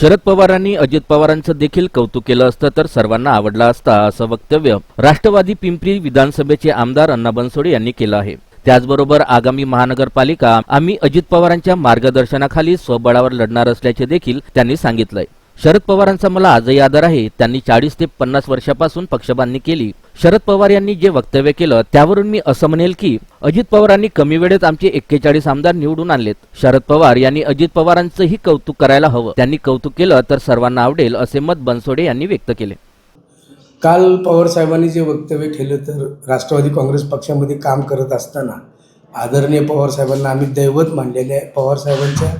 शरद पवारांनी अजित पवारांचं देखील कौतुक केलं असतं तर सर्वांना आवडला असता असं वक्तव्य राष्ट्रवादी पिंपरी विधानसभेचे आमदार अण्णा बनसोडे यांनी केलं आहे. त्याचबरोबर आगामी महानगरपालिका आम्ही अजित पवारांच्या मार्गदर्शनाखाली स्वबळावर लढणार असल्याचे देखील त्यांनी सांगितलंय. शरद पवारांचा मला आजही आदर आहे. त्यांनी चाळीस ते पन्नास वर्षापासून पक्षबांधणी केली. शरद पवार यांनी जे वक्तव्य केलं त्यावरून मी असं म्हणेल की अजित पवारांनी कमी वेळेत आमचे एक्केचाळीस आमदार निवडून आणलेत. शरद पवार यांनी अजित पवारांचंही कौतुक करायला हवं. त्यांनी कौतुक केलं तर सर्वांना आवडेल असे मत बनसोडे यांनी व्यक्त केले. काल पवार साहेबांनी जे वक्तव्य केलं तर राष्ट्रवादी काँग्रेस पक्षामध्ये काम करत असताना आदरणीय पवार साहेबांना आम्ही दैवत मानलेले आहे. पवार साहेबांच्या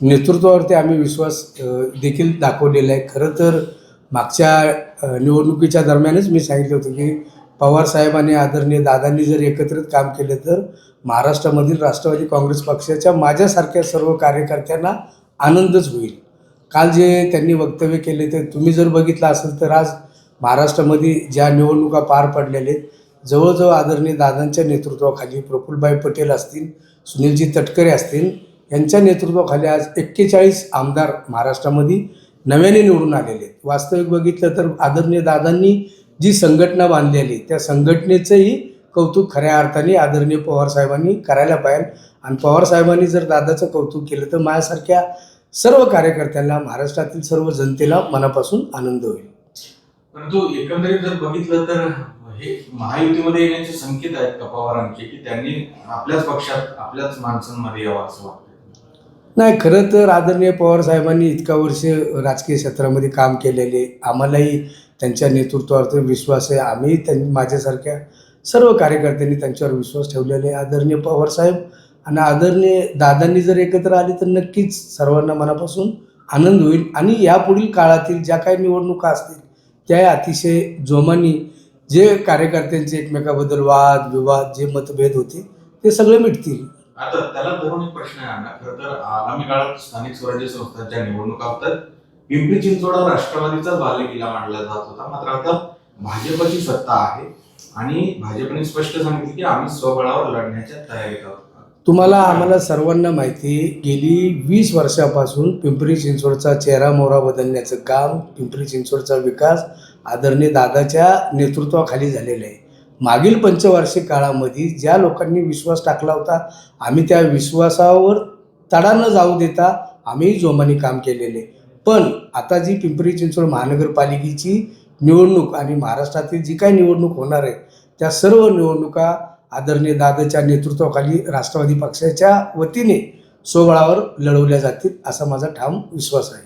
नेतृत्वावरती आम्ही विश्वास देखील दाखवलेला आहे. खरं तर मागच्या निवडणुकीच्या दरम्यानच मी सांगितलं होतं की पवार साहेबांनी आदरणीय दादांनी जर एकत्रित काम केलं तर महाराष्ट्रामधील राष्ट्रवादी काँग्रेस पक्षाच्या माझ्यासारख्या सर्व कार्यकर्त्यांना आनंदच होईल. काल जे त्यांनी वक्तव्य केले ते तुम्ही जर बघितलं असेल तर आज महाराष्ट्रामध्ये ज्या निवडणुका पार पडलेल्या आहेत जवळजवळ आदरणीय दादांच्या नेतृत्वाखाली प्रफुल्लभाई पटेल असतील सुनीलजी तटकरे असतील यांच्या नेतृत्वाखाली आज एक्केचाळीस आमदार महाराष्ट्रामध्ये नव्याने निवडून आलेले आहेत. वास्तविक बघितलं तर आदरणीय दादांनी जी संघटना बांधलेली त्या संघटनेचंही कौतुक खऱ्या अर्थाने आदरणीय पवार साहेबांनी करायला पाहिजे आणि पवार साहेबांनी जर दादाचं कौतुक केलं तर माझ्यासारख्या सर्व कार्यकर्त्यांना महाराष्ट्रातील सर्व जनतेला मनापासून आनंद होईल. परंतु एकंदरीत जर बघितलं तर हे महायुतीमध्ये येण्याचे संकेत आहेत का पवारांचे की त्यांनी आपल्याच पक्षात आपल्याच माणसांमध्ये यावं असं वाटतं? नाही खरं तर आदरणीय पवार साहेबांनी इतका वर्ष राजकीय क्षेत्रामध्ये काम केलेले आम्हालाही त्यांच्या नेतृत्वावर विश्वास आहे. आम्ही त्यां माझ्यासारख्या सर्व कार्यकर्त्यांनी त्यांच्यावर विश्वास ठेवलेले आहे. आदरणीय पवार साहेब आणि आदरणीय दादांनी जर एकत्र आले तर नक्कीच सर्वांना मनापासून आनंद होईल. आणि यापुढील काळातील ज्या काही निवडणुका असतील त्या अतिशय जोमानी जे कार्यकर्त्यांचे एकमेकाबद्दल वाद विवाद जे मतभेद होते ते सगळे मिटतील. आता त्याला धरून एक प्रश्न आहे ना खर तर आगामी काळात स्थानिक स्वराज्य संस्थांच्या निवडणुका होतात पिंपरी चिंचवड राष्ट्रवादीचा बाल्य किल्ला मांडला जात होता. मात्र आता भाजपची सत्ता आहे आणि भाजपने स्पष्ट सांगितले की आम्ही स्वबळावर लढण्याच्या तयारीत आहोत. तुम्हाला आम्हाला सर्वांना माहिती गेली वीस वर्षापासून पिंपरी चिंचवडचा चेहरा मोहरा बदलण्याचं काम पिंपरी चिंचवडचा विकास आदरणीय दादाच्या नेतृत्वाखाली झालेला आहे. मागील पंचवार्षिक काळामध्ये ज्या लोकांनी विश्वास टाकला होता आम्ही त्या विश्वासावर तडा न जाऊ देता आम्ही जोमाने काम केलेले. पण आता जी पिंपरी चिंचवड महानगरपालिकेची निवडणूक आणि महाराष्ट्रातील जी काही निवडणूक होणार आहे त्या सर्व निवडणुका आदरणीय दादाच्या नेतृत्वाखाली राष्ट्रवादी पक्षाच्या वतीने सोबळावर लढवल्या जातील असा माझा ठाम विश्वास आहे.